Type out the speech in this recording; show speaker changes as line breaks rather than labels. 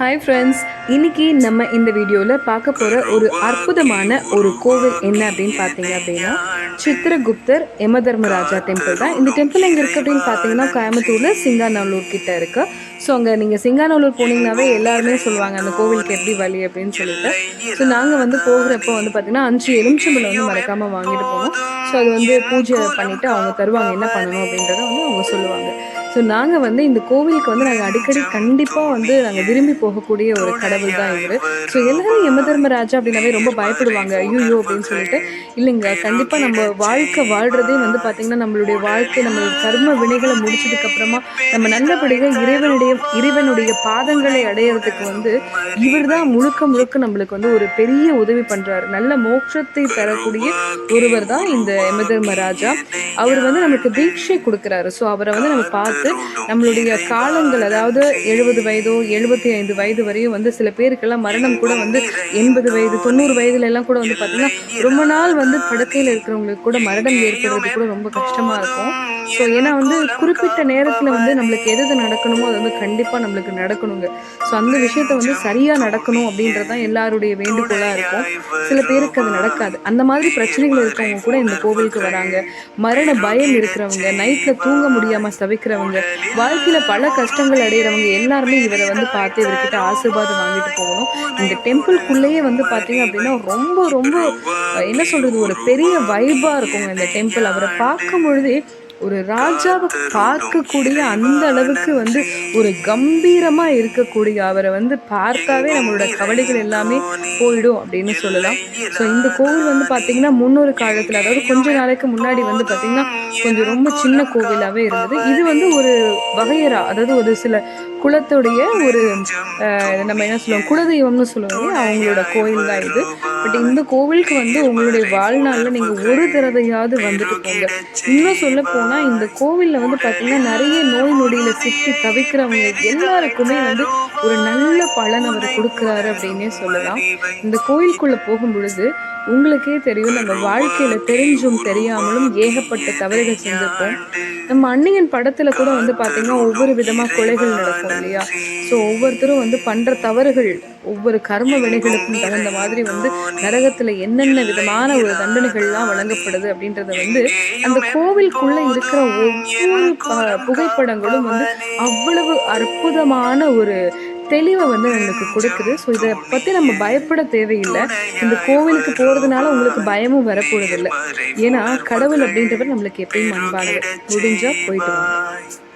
Hi friends இன்னைக்கு நம்ம இந்த வீடியோவில் பார்க்க போகிற ஒரு அற்புதமான ஒரு கோவில் என்ன அப்படின்னு பார்த்தீங்க அப்படின்னா சித்திரகுப்தர் யம தர்மராஜா டெம்பிள் தான். இந்த டெம்பிள் எங்கே இருக்குது அப்படின்னு பார்த்தீங்கன்னா கோயம்புத்தூரில் சிங்காநல்லூர் கிட்ட இருக்குது ஸோ அங்கே நீங்கள் சிங்காநல்லூர் போனீங்கன்னாவே எல்லாருமே சொல்லுவாங்க அந்த கோவிலுக்கு எப்படி வழி? அப்படின்னு சொல்லிட்டு. ஸோ நாங்கள் வந்து போகிறப்போ வந்து பார்த்திங்கன்னா அஞ்சு எலுமிச்சம்பழம் வந்து மறக்காமல் வாங்கிட்டு போனோம். ஸோ அது வந்து பூஜை பண்ணிவிட்டு அவங்க தருவாங்க என்ன பண்ணணும் அப்படின்றத வந்து அவங்க சொல்லுவாங்க. ஸோ நாங்கள் வந்து இந்த கோவிலுக்கு வந்து நாங்கள் அடிக்கடி கண்டிப்பாக வந்து நாங்கள் விரும்பி போகக்கூடிய ஒரு கடவுள் தான் இவர். ஸோ எல்லாரும் யம தர்மராஜா அப்படின்னாவே ரொம்ப பயப்படுவாங்க. ஐயோ அப்படின்னு சொல்லிட்டு. இல்லைங்க கண்டிப்பாக நம்ம வாழ்க்கை வாழ்கிறதே வந்து பார்த்திங்கன்னா நம்மளுடைய வாழ்க்கை நம்ம கர்ம வினைகளை முடிச்சதுக்கப்புறமா நம்ம நல்லபடியாக இறைவனுடைய இறைவனுடைய பாதங்களை அடையிறதுக்கு வந்து இவர் தான் முழுக்க முழுக்க நம்மளுக்கு வந்து ஒரு பெரிய உதவி பண்ணுறாரு நல்ல மோட்சத்தை தரக்கூடிய ஒருவர் தான் இந்த யம தர்மராஜா அவர் வந்து நமக்கு தீட்சை கொடுக்குறாரு. ஸோ அவரை வந்து நம்ம பார்த்து நம்மளுடைய காலங்கள் அதாவது எழுபது வயதோ எழுபத்தி ஐந்து வயது வரையும் வந்து சில பேருக்கெல்லாம் மரணம் கூட வந்து எண்பது வயது தொண்ணூறு வயதுல எல்லாம் கூட வந்து பார்த்தீங்கன்னா ரொம்ப நாள் வந்து படுக்கையில் இருக்கிறவங்களுக்கு கூட மரணம் ஏற்படுறது கூட ரொம்ப கஷ்டமா இருக்கும். ஸோ ஏன்னா வந்து குறிப்பிட்ட நேரத்தில் வந்து நம்மளுக்கு எது எது நடக்கணுமோ அது வந்து கண்டிப்பாக நம்மளுக்கு நடக்கணுங்க. ஸோ அந்த விஷயத்த வந்து சரியாக நடக்கணும் அப்படின்றது தான் எல்லாருடைய வேண்டுகோளாக இருக்கும். சில பேருக்கு அது நடக்காது. அந்த மாதிரி பிரச்சனைகள் இருக்கவங்க கூட இந்த கோவிலுக்கு வராங்க. மரண பயம் இருக்கிறவங்க நைட்டில் தூங்க முடியாமல் தவிக்கிறவங்க வாழ்க்கையில் பல கஷ்டங்கள் அடைகிறவங்க எல்லாருமே இவரை வந்து பார்த்து இவர்கிட்ட ஆசீர்வாதம் வாங்கிட்டு போகணும். இந்த டெம்பிள்குள்ளேயே வந்து பார்த்தீங்க அப்படின்னா ரொம்ப ரொம்ப என்ன சொல்கிறது ஒரு பெரிய வைபாக இருக்குங்க இந்த டெம்பிள். அவரை பார்க்கும் பொழுதே ஒரு ராஜாவை பார்க்கக்கூடிய அந்த அளவுக்கு வந்து ஒரு கம்பீரமா இருக்கக்கூடிய அவரை வந்து பார்த்தாவே நம்மளோட கவலைகள் எல்லாமே போயிடும் அப்படின்னு சொல்லலாம். ஸோ இந்த கோவில் வந்து பார்த்தீங்கன்னா முன்னொரு காலத்தில் அதாவது கொஞ்ச நாளைக்கு முன்னாடி வந்து பார்த்தீங்கன்னா கொஞ்சம் ரொம்ப சின்ன கோவிலாகவே இருந்தது. இது வந்து ஒரு வகையரா அதாவது ஒரு சில குலத்துடைய ஒரு நம்ம என்ன சொல்லுவோம் குலதெய்வம்னு சொல்லுவாங்க அவங்களோட கோயில் தான் இது. பட் இந்த கோவிலுக்கு வந்து உங்களுடைய வாழ்நாளில் நீங்கள் ஒரு தடவையாவது வந்துட்டு போங்க. இன்னும் சொல்ல போனால் இந்த கோவிலில் வந்து பார்த்திங்கன்னா நிறைய நோய் நொடியில் சிக்கி தவிக்கிறவங்க எல்லாருக்குமே வந்து ஒரு நல்ல பலன் அவர் கொடுக்குறாரு அப்படின்னே சொல்லலாம். இந்த கோயிலுக்குள்ளே போகும் பொழுது உங்களுக்கே தெரியும் நம்ம வாழ்க்கையில தெரிஞ்சும் தெரியாமலும் ஏகப்பட்ட தவறுகள் செஞ்சிருப்போம். நம்ம அன்னியன் படத்துல கூட வந்து பாத்தீங்கன்னா ஒவ்வொரு விதமா கொலைகள் நடக்கும் இல்லையா? ஸோ ஒவ்வொருத்தரும் வந்து பண்ற தவறுகள் ஒவ்வொரு கர்ம வினைகளுக்கும் தகுந்த மாதிரி வந்து நரகத்துல என்னென்ன விதமான ஒரு தண்டனைகள்லாம் வழங்கப்படுது அப்படின்றத வந்து அந்த கோவிலுக்குள்ள இருக்கிற ஒவ்வொரு புகைப்படங்களும் வந்து அவ்வளவு அற்புதமான ஒரு தெளிவை வந்து நம்மளுக்கு கொடுக்குது. ஸோ இதை பற்றி நம்ம பயப்பட தேவையில்லை. இந்த கோவிலுக்கு போகிறதுனால உங்களுக்கு பயமும் வரப்போறதில்லை. ஏன்னா கடவுள் அப்படின்றவர் நம்மளுக்கு எப்பயும் அன்பானவர். முடிஞ்சா போயிட்டு வாங்க.